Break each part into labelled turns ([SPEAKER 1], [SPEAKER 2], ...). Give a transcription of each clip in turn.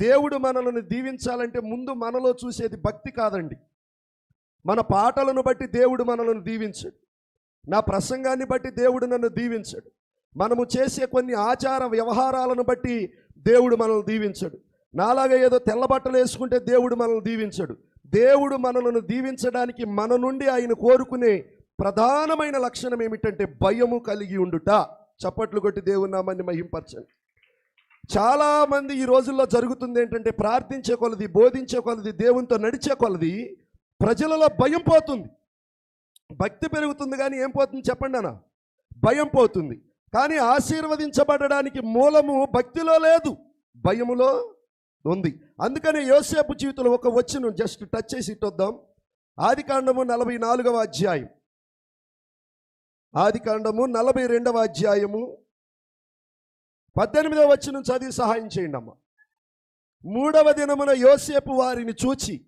[SPEAKER 1] దేవుడు మనల్ని దీవించాలంటే ముందు మనలో చూసేది భక్తి కాదండి. మన పాటలను బట్టి దేవుడు మనల్ని దీవించడు. నా ప్రసంగాన్ని బట్టి దేవుడు నన్ను దీవించడు. మనము చేసే కొన్ని ఆచార వ్యవహారాలను బట్టి దేవుడు మనల్ని దీవించడు. నాలాగా ఏదో తెల్ల బట్టలు వేసుకుంటే దేవుడు మనల్ని దీవించడు. దేవుడు మనలను దీవించడానికి మన నుండి ఆయన కోరుకునే ప్రధానమైన లక్షణం ఏమిటంటే భయము కలిగి ఉండుట. చప్పట్లు కొట్టి దేవుని నామాన్ని మహింపరచండి. చాలామంది ఈ రోజుల్లో జరుగుతుంది ఏంటంటే ప్రార్థించే కొలది బోధించే కొలది దేవునితో నడిచే కొలది ప్రజలలో భయం పోతుంది. భక్తి పెరుగుతుంది కానీ ఏం పోతుంది చెప్పండి అన్న? భయం పోతుంది. కానీ ఆశీర్వదించబడడానికి మూలము భక్తిలో లేదు భయములో ఉంది. అందుకనే యోసేపు జీవితంలో ఒక వచ్చిన జస్ట్ టచ్ చేసి ఇట్టొద్దాం ఆది కాండము నలభై నాలుగవ అధ్యాయం. ఆది కాండము నలభై రెండవ అధ్యాయము పద్దెనిమిదవ వచ్చిన చదివి సహాయం చేయండి అమ్మ. మూడవ దినమున యోసేపు వారిని చూచి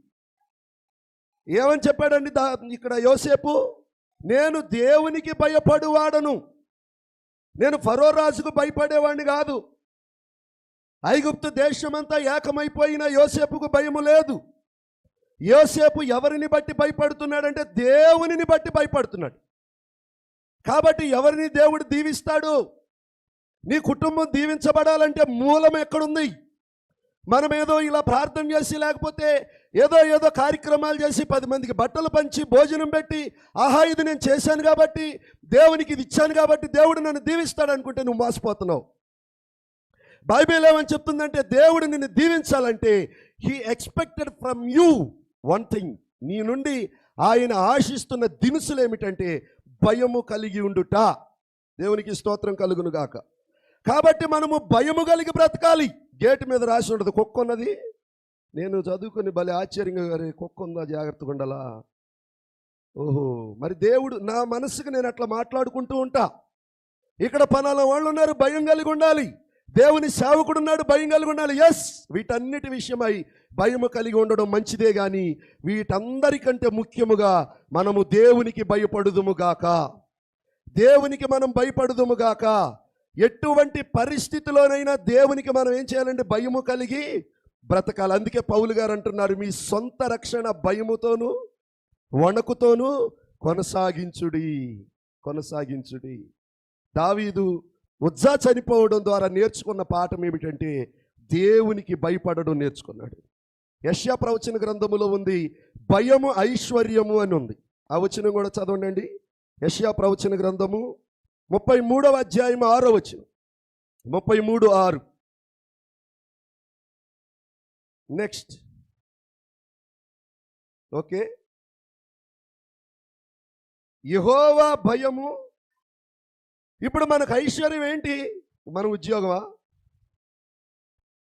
[SPEAKER 1] ఏమని చెప్పాడండి దా ఇక్కడ యోసేపు? నేను దేవునికి భయపడువాడను. నేను ఫరో రాజుకు భయపడేవాడిని కాదు. ఐగుప్తు దేశమంతా ఏకమైపోయిన యోసేపుకు భయము లేదు. యోసేపు ఎవరిని బట్టి భయపడుతున్నాడంటే దేవునిని బట్టి భయపడుతున్నాడు. కాబట్టి ఎవరిని దేవుడు దీవిస్తాడు? నీ కుటుంబం దీవించబడాలంటే మూలం ఎక్కడుంది? మనం ఏదో ఇలా ప్రార్థన చేసి లేకపోతే ఏదో ఏదో కార్యక్రమాలు చేసి పది మందికి బట్టలు పంచి భోజనం పెట్టి ఆహా ఇది నేను చేశాను కాబట్టి దేవునికి ఇది ఇచ్చాను కాబట్టి దేవుడు నన్ను దీవిస్తాడు అనుకుంటే నువ్వు మోసపోతున్నావు. బైబిల్ ఏమని చెప్తుందంటే దేవుడు నిన్ను దీవించాలంటే he expected from you one thing నీ నుండి ఆయన ఆశిస్తున్న దినుసులు ఏమిటంటే భయము కలిగి ఉండుట. దేవునికి స్తోత్రం కలుగును గాక కాబట్టి మనము భయము కలిగి బ్రతకాలి. గేటు మీద రాసి ఉండదు. కుక్క ఉన్నది. నేను చదువుకుని భలే ఆశ్చర్యంగా గారి కుక్క ఉందా జాగ్రత్తగా ఉండాలా? ఓహో! మరి దేవుడు నా మనసుకు నేను అట్లా మాట్లాడుకుంటూ ఉంటా. ఇక్కడ పనాల వాళ్ళు ఉన్నారు. భయం కలిగి ఉండాలి. దేవుని సేవకుడు ఉన్నాడు. భయం కలిగి ఉండాలి. ఎస్ వీటన్నిటి విషయమై భయము కలిగి ఉండడం మంచిదే కానీ వీటందరికంటే ముఖ్యముగా మనము దేవునికి భయపడుదుము గాక. దేవునికి మనం భయపడుదుము గాక. ఎటువంటి పరిస్థితిలోనైనా దేవునికి మనం ఏం చేయాలంటే భయము కలిగి బ్రతకాలి. అందుకే పౌలు గారు అంటున్నారు మీ సొంత రక్షణ భయముతోను వణకుతోనూ కొనసాగించుడి కొనసాగించుడి. దావీదు ఉజ్జా చనిపోవడం ద్వారా నేర్చుకున్న పాఠం ఏమిటంటే దేవునికి భయపడడం నేర్చుకున్నాడు. యష్యా ప్రవచన గ్రంథములో ఉంది భయము ఐశ్వర్యము అని ఉంది. ఆ వచనం కూడా చదవండి యష్యా ప్రవచన గ్రంథము ముప్పై మూడవ అధ్యాయం ఆరో వచనం. ముప్పై మూడు ఆరు. నెక్స్ట్ ఓకే యహోవా భయము. ఇప్పుడు మనకు ఐశ్వర్యం ఏంటి? మన ఉద్యోగమా?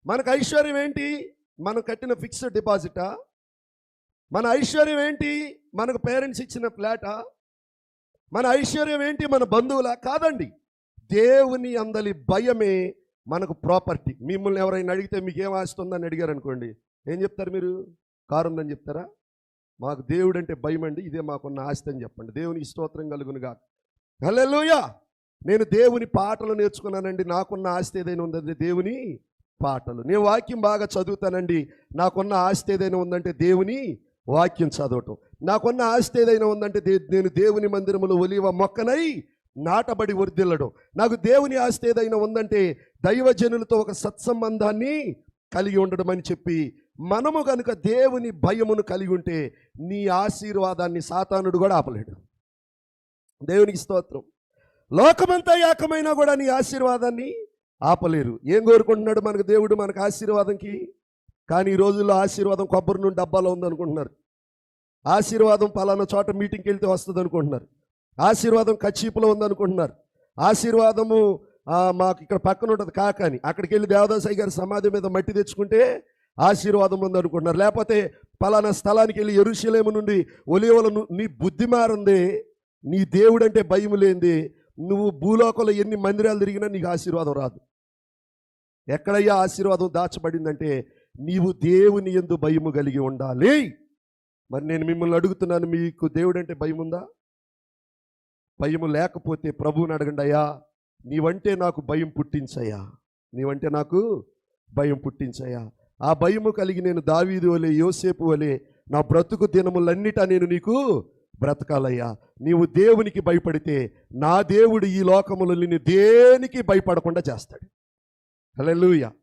[SPEAKER 1] మనకు ఐశ్వర్యం ఏంటి? మనం కట్టిన ఫిక్స్డ్ డిపాజిటా? మన ఐశ్వర్యం ఏంటి? మనకు పేరెంట్స్ ఇచ్చిన ఫ్లాటా? మన ఐశ్వర్యం ఏంటి? మన బంధువులా? కాదండి. దేవుని అందలి భయమే మనకు ప్రాపర్టీ మిమ్మల్ని ఎవరైనా అడిగితే మీకు ఏం ఆస్తి ఉందని అడిగారు అనుకోండి ఏం చెప్తారు మీరు? కారు ఉందని చెప్తారా? మాకు దేవుడు అంటే భయం అండి ఇదే మాకున్న ఆస్తి అని చెప్పండి. దేవునికి స్తోత్రం కలుగునుగా హలోయా నేను దేవుని పాటలు నేర్చుకున్నానండి. నాకున్న ఆస్తి ఏదైనా ఉందంటే దేవుని పాటలు. నేను వాక్యం బాగా చదువుతానండి. నాకున్న ఆస్తి ఏదైనా ఉందంటే దేవుని వాక్యం చదవటం. నాకున్న ఆస్తి ఏదైనా ఉందంటే దే- నేను దేవుని మందిరములో ఒలివ మొక్కనై నాటబడి వర్దిల్లడం నాకు దేవుని ఆస్తి ఏదైనా ఉందంటే దైవజనులతో ఒక సత్సంబంధాన్ని కలిగి ఉండడం అని చెప్పి మనము కనుక దేవుని భయమును కలిగి ఉంటే నీ ఆశీర్వాదాన్ని సాతానుడు కూడా ఆపలేడు. దేవునికి స్తోత్రం. లోకమంతా ఏకమైనా కూడా నీ ఆశీర్వాదాన్ని ఆపలేరు. ఏం కోరుకుంటున్నాడు మనకు దేవుడు? మనకు ఆశీర్వాదంకి. కానీ ఈ రోజుల్లో ఆశీర్వాదం కొబ్బరి నుండి డబ్బాలో ఉందనుకుంటున్నారు. ఆశీర్వాదం పలానా చోట మీటింగ్కి వెళ్తే వస్తుంది అనుకుంటున్నారు. ఆశీర్వాదం కచ్చీపులో ఉందనుకుంటున్నారు ఆశీర్వాదము మాకు ఇక్కడ పక్కన ఉంటుంది కాకని. అక్కడికి వెళ్ళి దేవదాసాయి గారి సమాధి మీద మట్టి తెచ్చుకుంటే ఆశీర్వాదం ఉందనుకుంటున్నారు లేకపోతే పలానా స్థలానికి వెళ్ళి ఎరుశలేము నుండి ఒలివల ను- నీ బుద్ధి మారింది నీ దేవుడంటే భయం లేనిది నువ్వు భూలోకంలో ఎన్ని మందిరాలు తిరిగినా నీకు ఆశీర్వాదం రాదు. ఎక్కడయ్యా ఆశీర్వాదం దాచబడిందంటే నీవు దేవుని ఎందు భయము కలిగి ఉండాలి. మరి నేను మిమ్మల్ని అడుగుతున్నాను మీకు దేవుడంటే భయం ఉందా భయము లేకపోతే ప్రభువుని అడగండి అయ్యా నీవంటే నాకు భయం పుట్టించయ్యా. నీవంటే నాకు భయం పుట్టించయ్యా. ఆ భయము కలిగి నేను దావీదు వలె యోసేపు వలె నా బ్రతుకు దినములన్నిటా నేను నీకు బ్రతకాలయ్యా. నీవు దేవునికి భయపడితే నా దేవుడు ఈ లోకములో నిన్ను దేనికి భయపడకుండా చేస్తాడు. హలో